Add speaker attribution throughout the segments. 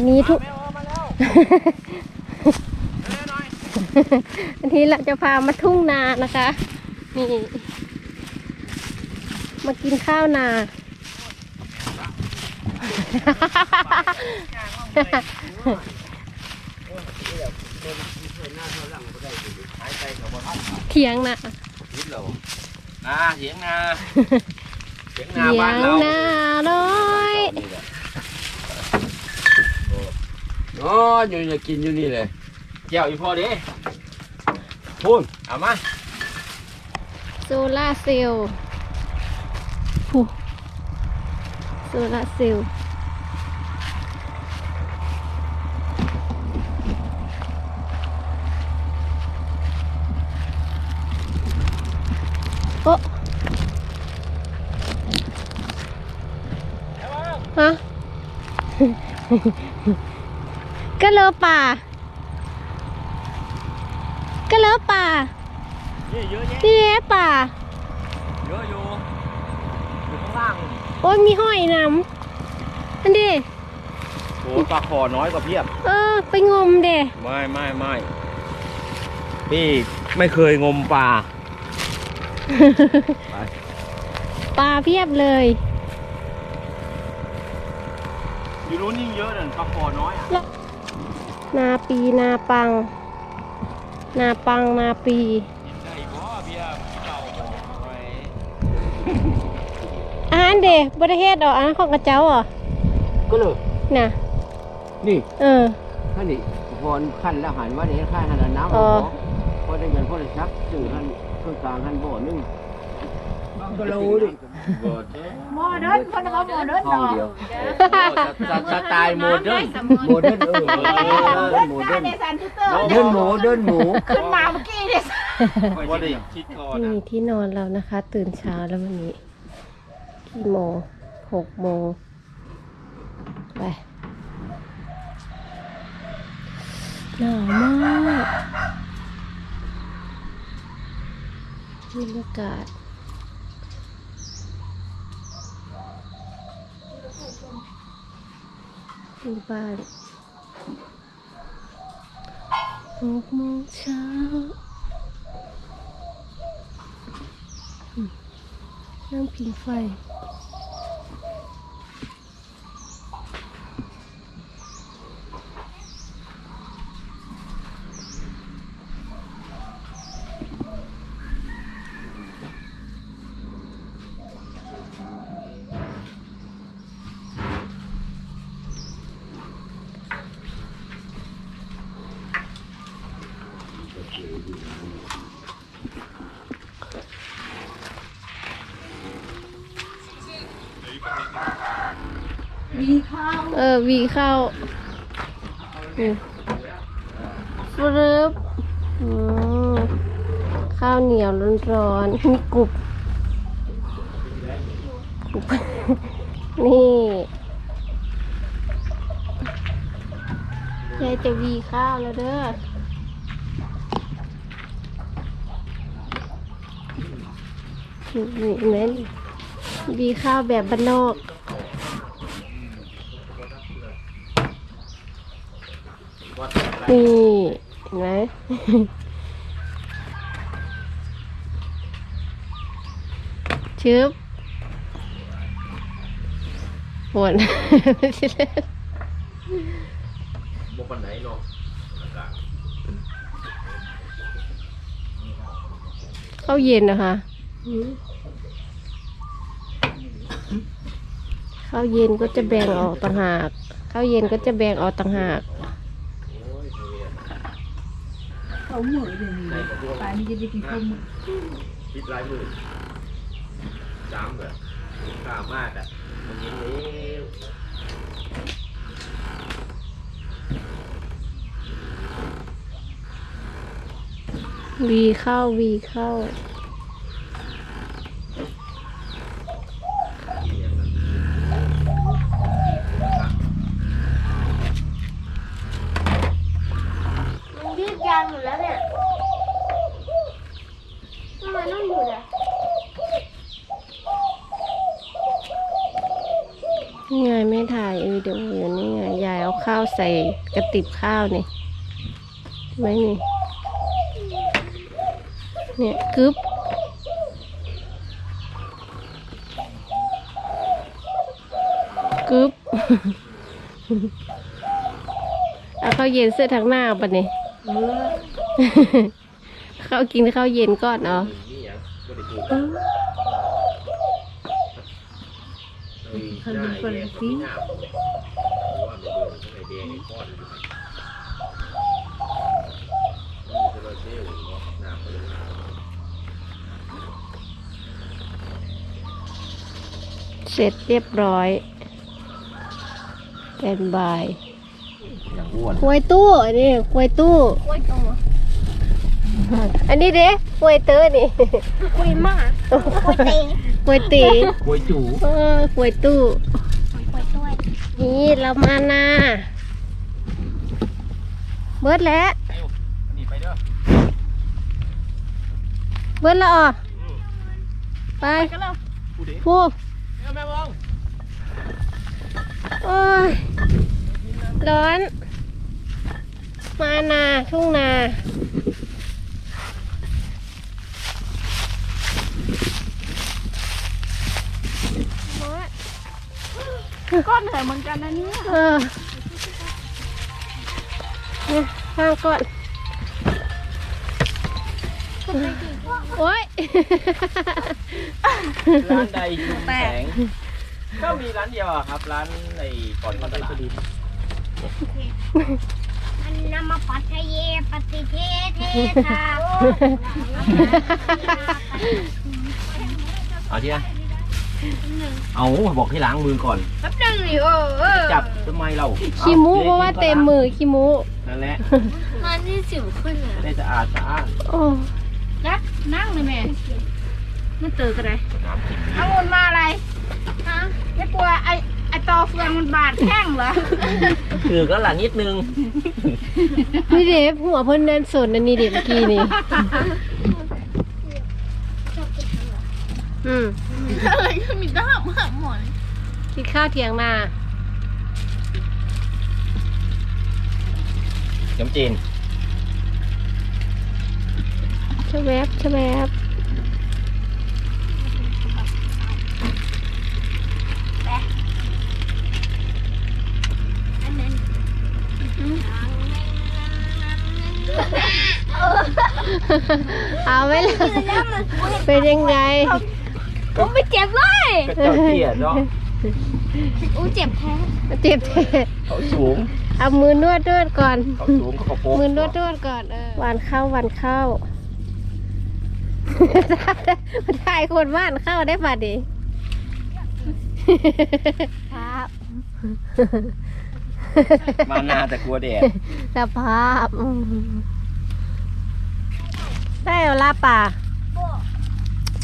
Speaker 1: วันนี้ทุก
Speaker 2: แมวเอามาแล้วเร็วหน่อย
Speaker 1: วันนี้เราจะพามาทุ่งนานะคะ นี่ มากินข้าวนา
Speaker 2: หายใจกับบ่ทัน
Speaker 1: เถียงนา
Speaker 2: คิดแล้วนาเถียงนาเถียงนา
Speaker 1: เถีย
Speaker 2: บ้าน
Speaker 1: ง
Speaker 2: เรา
Speaker 1: นาน้อย
Speaker 2: อ๋ออยู่จะกินอยู่นี่เลยเกี่ยวอีพอดิพูนเอามา
Speaker 1: โซล่าร์เซลล์หูโซล่าร์เซลล์โอ้ฮะ ก็เลอป่า ก็เลอป่า
Speaker 2: เยอะเยอะแยะ
Speaker 1: นี่แหละป่า
Speaker 2: เยอะอยู่อยู่ข้างล่าง
Speaker 1: โอ้ยมีห้อยน้ำอันดิ
Speaker 2: โอ้ปลาคอน้อยกว่าเพียบ
Speaker 1: เออ ไปงมเด้
Speaker 2: ไม่ไม่ไม่พี่ไม่เคยงมปลาไป
Speaker 1: ปลาเพียบเลย
Speaker 2: อยู่นู้นยิ่งเยอะเลยปลาคอน้อยอะ
Speaker 1: นาปีนาปัง นาปังนาปี
Speaker 2: กินได้บ่เบียร์เก่าไป
Speaker 1: อาหารเด้บริเทศดอกอาหารของกระเจ้าเหรอ
Speaker 3: ก็เลย
Speaker 1: น่ะ
Speaker 3: นี่
Speaker 1: เออ
Speaker 3: ท่านนี่พรขั้นแล้วหันว่าเดี๋ยวข้าหันละน้ำ
Speaker 1: อ๋อ
Speaker 3: พอได้เงินพอได้ชักสื่อท่านเครื่องกลางท่านบ่อนึง ก็รู้ดิ
Speaker 2: บ่เจ้
Speaker 4: โมเดิร์นคนเขาโมเดิร์น
Speaker 3: ห้อง
Speaker 4: เนาะ
Speaker 3: เดียว
Speaker 2: สไตล์โมเดิร์น
Speaker 3: โมเดิร์นเออโมเดิร์น
Speaker 4: ในซันทูเตอร์
Speaker 3: เดินหมูเดินหมู
Speaker 4: ขึ้นมาเมื่อกี้เนี่ย
Speaker 2: บ่ได้คิดก่อน
Speaker 1: นี่
Speaker 2: นะ
Speaker 1: ที่นอนเรานะคะ ตื่นเช้าแล้ววันนี้กี่โมงหกโมงไปหนาวมากบรรยากาศ อยู่บ้านหกโมงเช้านั่งพิงไฟ
Speaker 4: มีข้าว
Speaker 1: เออวีเข้านี่ฟรึบอืมข้าวเหนียวร้อนๆมีกรุบกรุบนี่ยายจะวีข้าวแล้วเด้อนี่นี่เห็นไหมวีข้าวแบบบ้านนอก นี่เห็นไหมชึบปวด
Speaker 2: บ่ปานไหนเนาะ
Speaker 1: เข้าเย็นนะคะข้าวเย็นก็จะแบ่งออกต่างหากข้าวเย็นก็จะแบ่งออกต่างหาก
Speaker 4: เขาเหมือนเดี๋ยวนี้ป่านนี้จะได้กินข้าวหมึก
Speaker 2: คิดหลายมือจามแบบกล้ามากอะมันยิ้มเร็ว
Speaker 1: วีเข้าวีเข้า มันยืดยาวอยู่แล้วเนี่ยทำไมต้องหยุดอะ นี่ไงไม่ถ่ายวิดีโออยู่นี่ไง ยายเอาข ข้าว ใส่กระติบข้าวนี่ไว้นี่ เนี่ยกึบกึบเอาข้าวเย็นเสื้อทางหน้าปะเนี่ย
Speaker 4: เออ
Speaker 1: ข้าวกินข้าวเย็นก่อนเนาะ
Speaker 4: เขาเป็นคนสิ
Speaker 1: เสร็จเรียบร้อยเป็นบาย
Speaker 2: อย่างอ้วน
Speaker 1: ควยตู้อันนี้ควยตู้
Speaker 4: โอ้ยตัว
Speaker 1: อันนี้เด้ควยเตอร์นี่
Speaker 4: คุยมากคุยเตง
Speaker 1: ควยตี
Speaker 2: กล้วยจู
Speaker 1: เออควยตู้
Speaker 4: คุยด้วย
Speaker 1: นี่เรามานาเบิดแล้ว
Speaker 2: นี่ไปเด้อ
Speaker 1: เบิดแล้วอะไป
Speaker 4: กันแล้ว
Speaker 2: ผู้เด็ ก
Speaker 1: พู
Speaker 2: แม่มอง
Speaker 1: โอ้ยร้อน มานาทุ่งนา
Speaker 4: ก็เหนื่อยเหมือนกันนะเนี่ย
Speaker 1: เออเนี่ยข้างก่อน โอ้ย
Speaker 2: ร้านใดชุมแสง ก็มีร้านเดียวอะครับ ร้านในก่อนเข้าตลาด
Speaker 5: มันนำมาปัทเยปฏิเทเทธา
Speaker 2: เอาที่นะเอาบอกให้ล้างมือก่อน
Speaker 5: แป๊บนึงดิเออเออ
Speaker 2: จับทำไมเรา
Speaker 1: ขี้มูเพราะว่าเต็มมือขี้มู
Speaker 2: นั่นแหละ
Speaker 5: มันที่สิวขึ้นอะ
Speaker 2: จะได้สะอาดสะอาด
Speaker 1: โอ้
Speaker 4: นัดนั่งเลยแม่มันเตอกันไร
Speaker 2: น้ำกิน
Speaker 4: เอาเงินมาอะไรฮะไม่กลัวไอไอตอเฟืองมันบาดแข้งเหรอ
Speaker 2: คือก็หลังนิดนึง
Speaker 1: นี่เด็บหัวเพิ่นเดินสนอันนี้เด็กเมื่อกี้นี่อืม
Speaker 4: อะไรก็มีด้ามหักหมอน
Speaker 1: กินข้าวเที่ยงนา
Speaker 2: น้ำจีน
Speaker 1: ชะแวบชะแวบ
Speaker 5: อันนั้น
Speaker 1: เอาไว้เลยเป็นยังไง
Speaker 5: ผมไม่เจ็บเลย
Speaker 2: ก็เจ้าเตี้ยเนาะ
Speaker 5: อู้เจ็บแท้
Speaker 1: เจ็บแท้
Speaker 2: เขาสูง
Speaker 1: เอามือนวดนวดก่อน
Speaker 2: เขาสูงเขากระโปรง
Speaker 1: มือนวดนวดก่อนเออหวานเข้าหวานเข้า ถ่ายคนหวานเข้าได้ป่ะดิ
Speaker 5: ครับ
Speaker 2: มานาแต่กลัวแดด
Speaker 1: สภาพอืมได้เอาลาป่า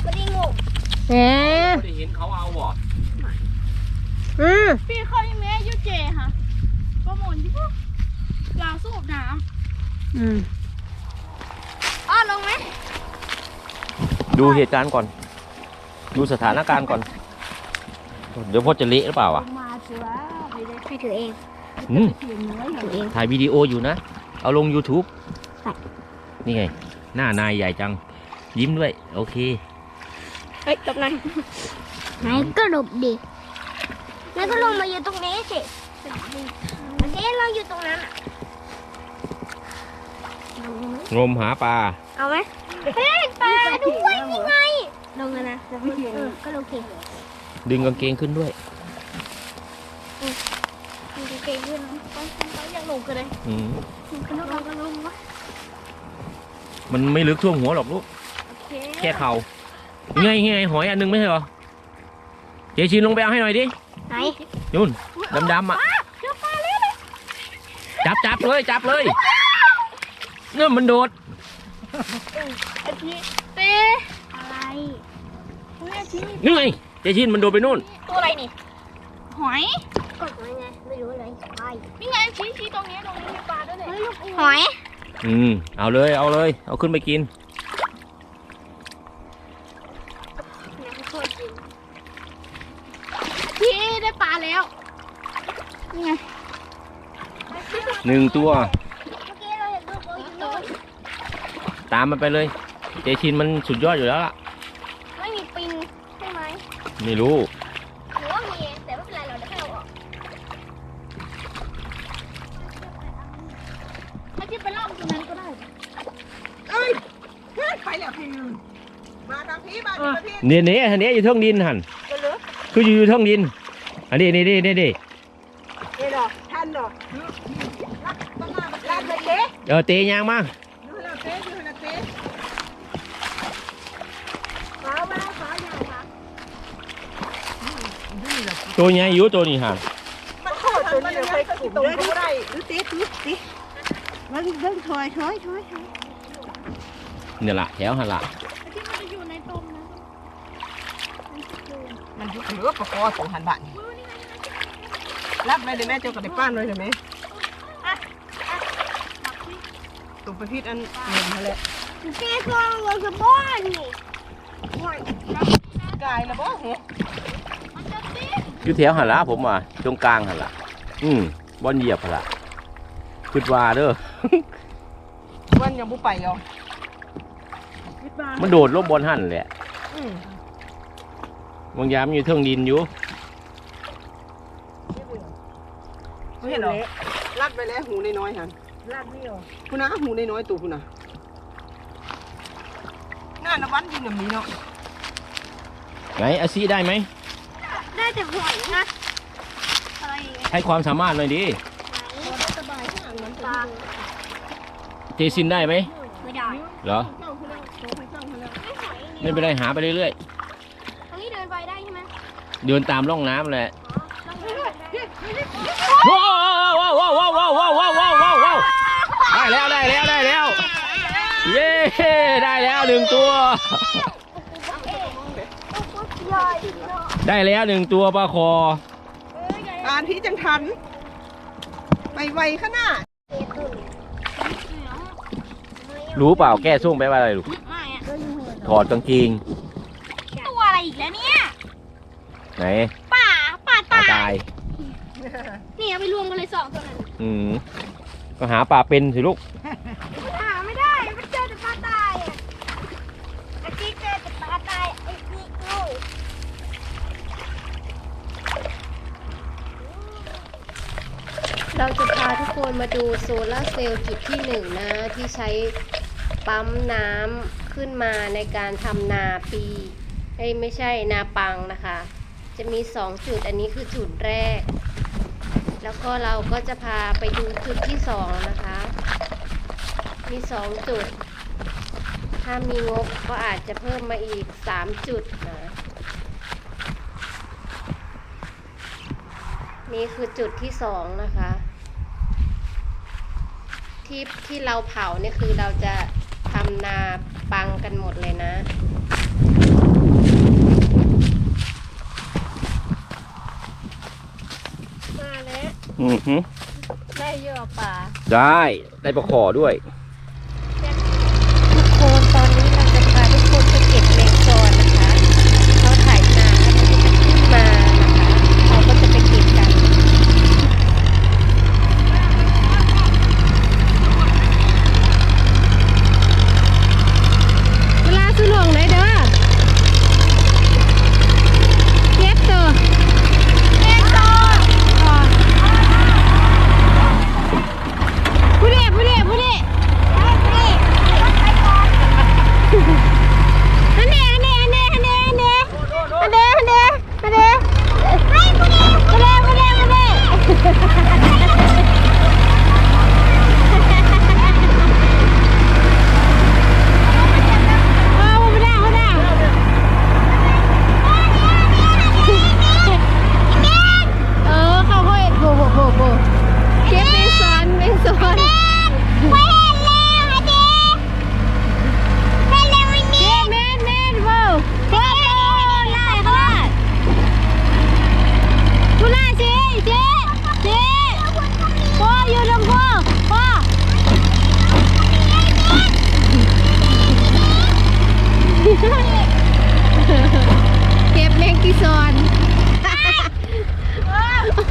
Speaker 5: ไม่ได้งง
Speaker 1: แหม
Speaker 2: ไม่ได้เห็นเขาเอาบ่
Speaker 1: อืม
Speaker 4: พี่เขายังไม่อายุเจค่ะก็หมุนที่พวกลาวสูบน้
Speaker 1: อืมำ
Speaker 5: อ้อลงไหม
Speaker 2: ดูเหตุการณ์ก่อน ดูสถานการณ์ก่อน เดี๋ยวพ่อจะเละหรือเปล่าอะ
Speaker 4: มาเสือไปเลย
Speaker 5: ใครถือเอง
Speaker 2: อืม
Speaker 4: เสียงเนื้ออย่าง
Speaker 5: ถือเอง
Speaker 2: ถ่ายวิดีโออยู่นะ เอาลง YouTube นี่ไง หน้านายใหญ่จัง ยิ้มด้วย โอเค
Speaker 5: เฮ้ยตบหน่อยไหนก็หลบดิแล้วก็ลงมาอยู่ตรงนี้สิโอเคเราอยู่ตรงนั้นอะ
Speaker 2: งมหาปลา
Speaker 5: เอาไหม เฮ้ยปลาด้วยนี่ไงลงแล้วนะเออก็โอเค
Speaker 2: ดึงกางเกงขึ้นด้วย
Speaker 5: มันจะเก่งขึ้นไปไปอยากลงกันเลย
Speaker 2: อืม
Speaker 5: ก็ลงก็ลงวะ
Speaker 2: มันไม่ลึกท่วมหัวหรอกลูก
Speaker 5: โอเค
Speaker 2: แค่เข่าไงไงหอยอันหนึงไม่ใช่เหรอเจชินลงไปเอาให้หน่อยดิ
Speaker 5: ไหน
Speaker 2: นู่นดำๆอะจับจับเลยจับเลยเนี่ยมันโดด
Speaker 5: เต้อะไร
Speaker 2: นี่ไงเจชินมันโดดไปนู่น
Speaker 4: ตัวอะไรนี่ หอย
Speaker 5: กดไว้ไงไม่รู้อะไรใช่
Speaker 4: นี่ไงชี้ชี้ตรงนี้ตรงนี้มีปลาด้วยเนี่ย
Speaker 5: หอย
Speaker 2: อืม เอาเลย เอาเลย เอาขึ้นไปกิน
Speaker 4: ชี้ได้ปลาแล้ว นี่ไง
Speaker 2: หนึ่งตัว
Speaker 5: เมื่อกี้เราเห็นลูกเราอยู่นู่น
Speaker 2: ตามมันไปเลย เจชินมันสุดยอดอยู่แล้วล่ะ
Speaker 5: ไม่มีปิงใช่ไหม
Speaker 2: ไม่รู้
Speaker 5: หรือว่ามีแต่ไม่เป็นไรเราได้แค่เอาออก
Speaker 4: ถ้าที่ไปล่องตรงนั้นก็ได้
Speaker 6: ไปแล้วพี่มาทางพี่มาทางพี่
Speaker 2: เนี่ยเนี่ยอันเนี้ยอยู่เท่งดินหันคืออยู่อยู่เท่งดิน อันนี้นี่นี่นี่นี่
Speaker 6: เอ็ดอกท่านดอกต้องมาลาดเลยเจ๊
Speaker 2: เออเตะยางมา
Speaker 6: ยูฮานา
Speaker 2: ตัวใหญ่อยู่ตัวนี้หัน
Speaker 6: มันเข้าตัวนี้เลยก็ติดตรงก็ได้ดูตีตีตีมันเบิ่งถอยถอยถอยถอย
Speaker 2: เนี่ยละแถวหันละ
Speaker 4: ที่มันจะอยู่ในตมนะ
Speaker 6: มันยุบเหลือประกอสองพันบาทรับไปเลยแม่เจ้าก็ได้ป้านเลยใช่ไหมตัวประพิษอันเงินมาเลย
Speaker 5: เจ๊ตัวเราจะบ้านนี่
Speaker 6: กายแล้วบ่หัว
Speaker 4: มันจะติด
Speaker 2: อยู่แถวหันละผมว่าตรงกลางหันละอืมบอลเหยียบหันละคิดว่าเด้อ
Speaker 6: วันยังบุไปอะคิดว่า
Speaker 2: มันโดดลบบอลหันแหละ
Speaker 6: อืม
Speaker 2: บางยามนอยู่เท่งดินอยู่
Speaker 6: เห็นหรอลัดไปแล้วหูน้อยๆหันลัดไม่หรอคุณนะหูน้อยๆตัวคุณนะน่านะวันยิงแบบนี้เนาะ
Speaker 2: ไหนอาซีได้ไหม
Speaker 5: ได้แต่หอยนะอะไรอย่างเงี้ย
Speaker 2: ให้ความสามารถหน่อยดิ
Speaker 5: สบายข้างมันปลา
Speaker 2: เจซินได้ไหม
Speaker 5: ไม่ได้
Speaker 2: เหรอ
Speaker 6: เข้าคุณแล้วโตไปเข้าคุณแล้ว
Speaker 5: ไม่หอย
Speaker 2: ไม่เป็นไรหาไปเรื่อย
Speaker 5: ตรงนี้เดินไปได้ใช่ไหม
Speaker 2: ๆ เดินตามร่องน้ำแหละ
Speaker 5: ต้องเดินไปได้
Speaker 2: ว้าวว้าวว้าวว้าวว้าวว้าวว้าวว้าวว้าวได้แล้วได้แล้วได้แล้ว เย้ได้แล้วหนึ่งตัว
Speaker 5: ใหญ่เนาะ
Speaker 2: ได้แล้วหนึ่งตัวปลาคอ
Speaker 6: อ่านที่จังทันไปไวขนาด
Speaker 2: รู้เปล่าแก้ส้มไปว่าอะไรลูก
Speaker 5: ไม่อะ
Speaker 2: ถอดกางเกง
Speaker 4: ตัวอะไรอีกแล้วเนี่ย
Speaker 2: ไหน
Speaker 4: ป่าป่า
Speaker 2: ปลา
Speaker 4: ตาย
Speaker 2: ตาย
Speaker 5: นี่เอาไปรวมกันเลยสองตัวนั้น
Speaker 2: อืมก็หาปลาเป็นสิลูก
Speaker 5: เรา
Speaker 1: จะพาทุกคนมาดูโซลาร์เซลล์จุดที่หนึ่งนะที่ใช้ปั๊มน้ำขึ้นมาในการทำนาปีเอ้ยไม่ใช่นาปังนะคะ จะมีสองจุดอันนี้คือจุดแรก แล้วก็เราก็จะพาไปดูจุดที่สองนะคะ มีสองจุด ถ้ามีงบก็อาจจะเพิ่มมาอีกสามจุดนะนี่คือจุดที่สองนะคะ ที่ที่เราเผาเนี่ยคือเราจะทำนาปังกันหมดเลยนะ มาแล้ว
Speaker 2: อือหือ
Speaker 1: ได้เยอะป่า
Speaker 2: ได้ ได้ปลาคอด้วย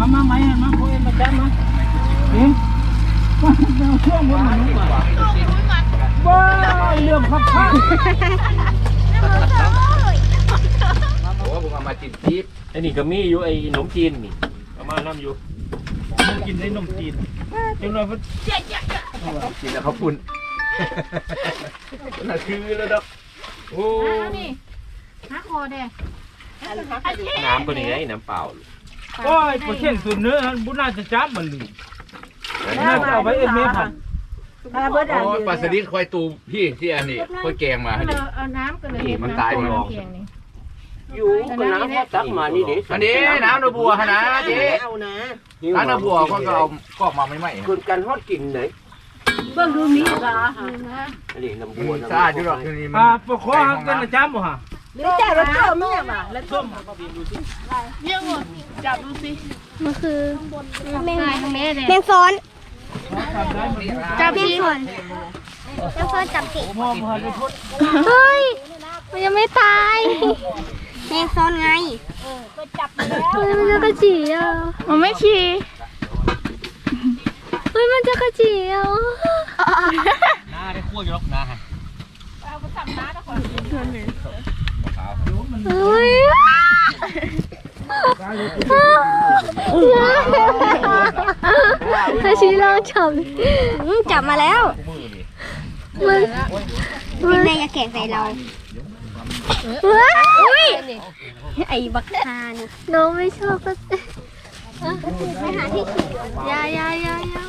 Speaker 1: มามาไห
Speaker 5: มมา
Speaker 1: คุยมาแจ้มา
Speaker 2: เอ๊ะ
Speaker 6: ว่าเอาเครื่องบนหนูมาว้าเรื่องพับผ้า
Speaker 2: โอ้ผมเอามาจินจี๊บไอ้นี่ก็มีอยู่ไอ้ขนมจีนนี่เอามาน้ำอยู่
Speaker 6: กินได้นมจีนจังเลยว่า
Speaker 2: กินแล้วเขาปุ่นน่าคือแล้วดอกโอ้
Speaker 4: หาคอแดง
Speaker 2: น้ำก็นี่ไงน้ำเปล่า
Speaker 6: โอ้ยประเทศสุดเนื้อบุญน่าจะจับมันเลยน่าจะเอาไว้เอ็มเอพัน
Speaker 2: โอ้ยปลาสลิดควายตูพี่ที่อันนี้ควายแกงมาอันนี้
Speaker 4: เอาน้ำกันเลย
Speaker 2: นี่มันตายหมดแล้ว
Speaker 3: อยู่ก็น้ำเขาตักมานี่เด้
Speaker 2: อันนี้น้ำนบัวฮะนะเจ๊
Speaker 6: เอานะ
Speaker 2: น้ำนบัวก็เอากอกมาไม่ไหม
Speaker 3: คนกันฮอดกินเลย
Speaker 6: เบิ่งดูนี้ละ
Speaker 3: อันนี้น้ำบั
Speaker 2: มั
Speaker 3: วนน้ำ
Speaker 2: สะอาดอยู่หรอกที่นี่มั
Speaker 6: อ่านปกครองกันนะจ้าบ่ฮะ
Speaker 4: แล้วแต่เราเจอไม่ยังมาแล้วต้มเยี่ยมหมดจับดูสิ
Speaker 1: มันคือแมงแม่เลย
Speaker 5: แมงซอน
Speaker 1: จับ
Speaker 5: แมง
Speaker 1: สิ
Speaker 5: ซอนแมงซอนจับสิ
Speaker 6: พ่อพ่อจะพูด
Speaker 1: เฮ้ยมันยังไม่ตาย
Speaker 5: แมงซอนไง
Speaker 1: เฮ้ยมันจะกระจีอะ
Speaker 4: มันไม่ชี
Speaker 1: เฮ้ยมันจะกระจีอะ
Speaker 2: หน้าได้คั่วอยู่หรอกนะฮะ
Speaker 1: เฮ้ย ให้ชี้ลองจับ
Speaker 5: อืมจับมาแล้ว
Speaker 2: มือนี่
Speaker 1: มัน
Speaker 5: นี่นายอย่าแข่ใส่เรา
Speaker 1: ว้าย
Speaker 5: ไอ้บักคานี่
Speaker 1: น้องไม่ชอบก็
Speaker 5: ไปหาที่ขี่
Speaker 1: ยายายายา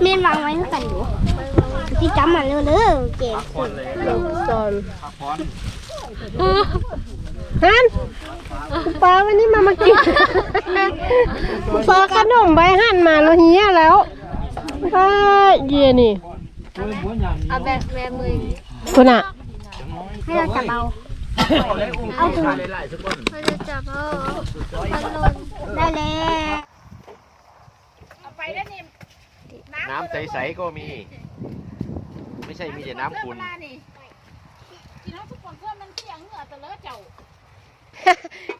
Speaker 5: เมียนวางไว้เท่ากันอยู่ที่จำมาเร็วๆเก่ง
Speaker 1: สอน ฮันปลาวันนี้มามากินปลาขนมใบหั่นมาแล้วเฮียแล้วป้าเยียนี่
Speaker 4: เอาแบบแบบมือ
Speaker 1: คุณอะ
Speaker 5: ให้เราจับเอา
Speaker 2: เอาถุงไล่ๆสักคน
Speaker 1: เราจะจับเอา
Speaker 5: ได้แล้ว
Speaker 4: เอาไปแล้วนี่
Speaker 2: น้ำใสๆก็มี ไม่ใช่มีแต่น้ำขุ่น
Speaker 4: นี่กินแล้วทุกคนเพื่อนมันเสียงเหงื่อแต่เลอะเจ้า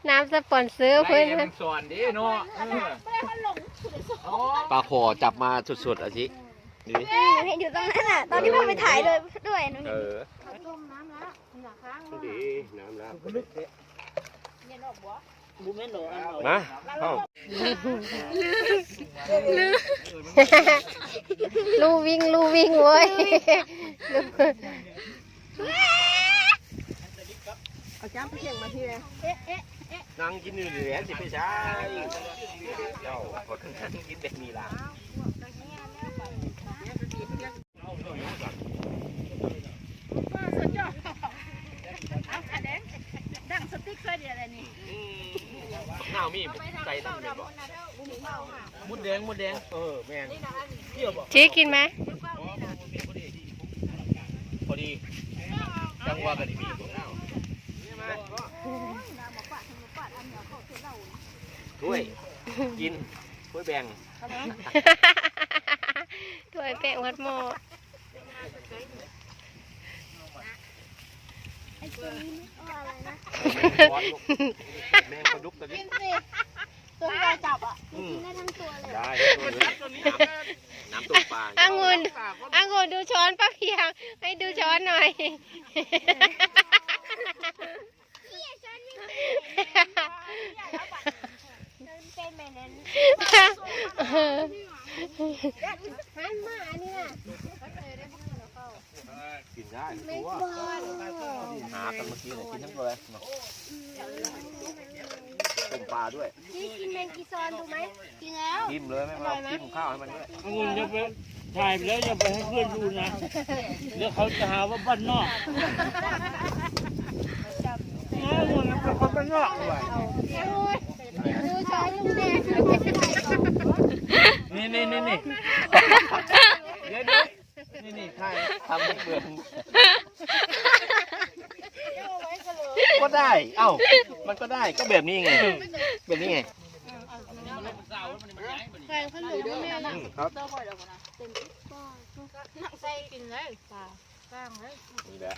Speaker 1: น้ำสปอนเซอร์
Speaker 2: เพื่
Speaker 1: เพื่
Speaker 2: อ
Speaker 1: อน
Speaker 2: นสอนดิเนาะ
Speaker 4: ไม่ได้มันหลงสุดเลย
Speaker 2: ปลาขอจับมาสุดๆอะสิดูดิ
Speaker 5: เห็นอยู่ตรงนั้นอะ ตอนที่พ่อไปถ่ายเลยด้วยหนู
Speaker 2: เอ
Speaker 5: เห็น
Speaker 2: อ
Speaker 4: น้ำละหนักค้าง
Speaker 3: ดีน้ำน้ำ
Speaker 2: มาเข้า
Speaker 1: ลู่วิ่งลู่วิ่งเว้ย
Speaker 6: เอาจ้าไปเข่งมาที่เลย
Speaker 2: นั่งกินอยู่เหลือสิไปใช้เจ้าเขาทั้งนั่งกินแบบนี้ล่ะ
Speaker 4: ป้าสุดยอดเอาขาแดงดังสติ๊กเคยเดียวอะไรนี่
Speaker 2: ข้าวมีใส่น้ำเลยบ่มุดแดงมุดแดงเออแม่นเที่ยวบ่
Speaker 1: ชี้กินไหม
Speaker 2: พอดีจังหวะกันดีมีบ่ ถ้วยกินถ้วยแบ่ง
Speaker 1: ถ้วยเป๊ะวัดหม้อ
Speaker 2: แมงปลาดุกตัวนี้
Speaker 5: ตัวที่เราจับอะ
Speaker 2: อืม
Speaker 5: กินได้ทั้งตัวเลย
Speaker 2: ได้น้ำตกปลา
Speaker 1: อังุนอังุนดูช้อนป้าเพียง ให้ดูช้อนหน่อย
Speaker 5: เป็น แบบนั้น
Speaker 2: กินได้ตัวหากันเมื่อกี้เนี่ยกินทั้งตัวเลยเนาต้มปลาด้วย
Speaker 5: นี่กินแมงกีซอนถูกไหมกินแล้ว
Speaker 2: จิ้มเลยไม่เอาจิ้มข้าวให้มันด้วย
Speaker 6: องุ่นอย่าไปถ่ายไปแล้วอย่าไปให้เพื่อนดูนะเดี๋ยวเขาจะหาว่าบ้านนอกองุ่นเป็นคนบ้านนอกด้วย
Speaker 5: ดูช้อ นลุงแดง
Speaker 6: นี่นี่นี่นี่เดี๋ยวเดี๋ยวนี่นี่ถ่าย
Speaker 2: ทำให้เปลือกก็ได้ เอ้า มันก็ได้ ก็แบบนี้ไง แบบนี้ไงอืมครับ
Speaker 4: กินเลยปลาก้างเลย
Speaker 2: นี่แหละ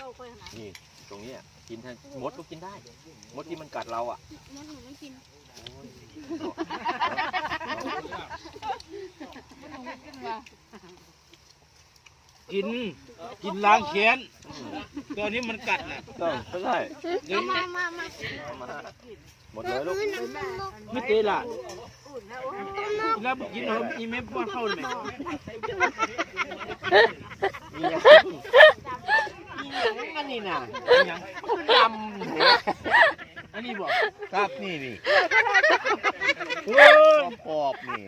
Speaker 2: นี่ ตรงเนี้ยกินทั้งมดก็กินได้ มดที่มันกัดเราอะ
Speaker 5: มันหนูไม่กิน
Speaker 6: กิน กินล้างแค้นตัวนี้มันกัดน่ะ
Speaker 2: ก็ก็ได้
Speaker 6: เดี๋ยว
Speaker 5: มามามา
Speaker 2: เอามาหมดเลยลูก
Speaker 5: คือน้ำตลก
Speaker 6: ไม่เตะละแล้วกินเอาอีเมลป้อนเข้าเลยไหม
Speaker 2: มีอย่างมีอย่างอันนี้น่ะอย่างดำเนี่ย
Speaker 6: อันนี้บอก
Speaker 2: ครับนี่นี่ปอบนี่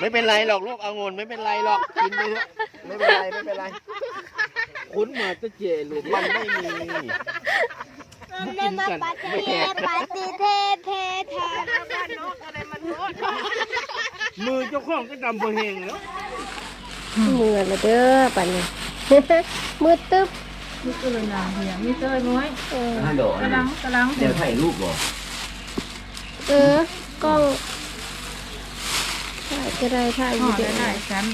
Speaker 2: ไม่เป็นไรหรอกลูกเอางนไม่เป็นไรหรอกกินไปเถอะไม่เป็นไรไม่เป็นไร
Speaker 6: คุ้นมาจะเจเลย
Speaker 2: มันไม่มี
Speaker 5: เล่นมาปาเทปาติเทเทเท
Speaker 4: บ้านนกอะไรมันโคตร
Speaker 6: มือเจ้าของก็ดำพอเฮงแล้ว
Speaker 1: มือละเด้อปันนี้มือตึ๊บ
Speaker 4: มีตัวหนาเหียมีเต้ยน้อย
Speaker 1: เออ
Speaker 2: ฮัลโหล
Speaker 4: กำลังกำลัง
Speaker 2: เดี๋ยวถ่ายรูปเหรอ
Speaker 1: เออกล้องถ่ายก็ได้ถ่าย
Speaker 4: ห่
Speaker 1: วิ
Speaker 4: อ
Speaker 1: ดี
Speaker 4: ได้
Speaker 1: โอ
Speaker 4: หลายชั้น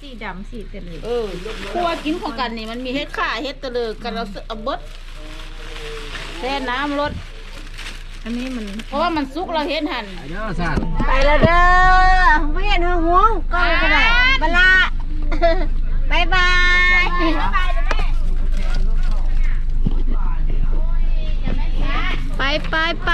Speaker 4: สีดำสีเตลือ
Speaker 7: เออคั่วกินของกันนี่มันมีเฮ็ดข่าเฮ็ดตะเลือกันเราซื้อเอาเบิดแช่น้ำรส
Speaker 4: อันนี้มัน
Speaker 7: เพราะว่ามันสุกเราเฮ็ดหั่น
Speaker 2: เดี๋ยวสั่น
Speaker 5: ไปแล้วเด้อไม่เห็นหัวห่วงกล้องก็ได้บลาบายบาย
Speaker 1: ไปไปไป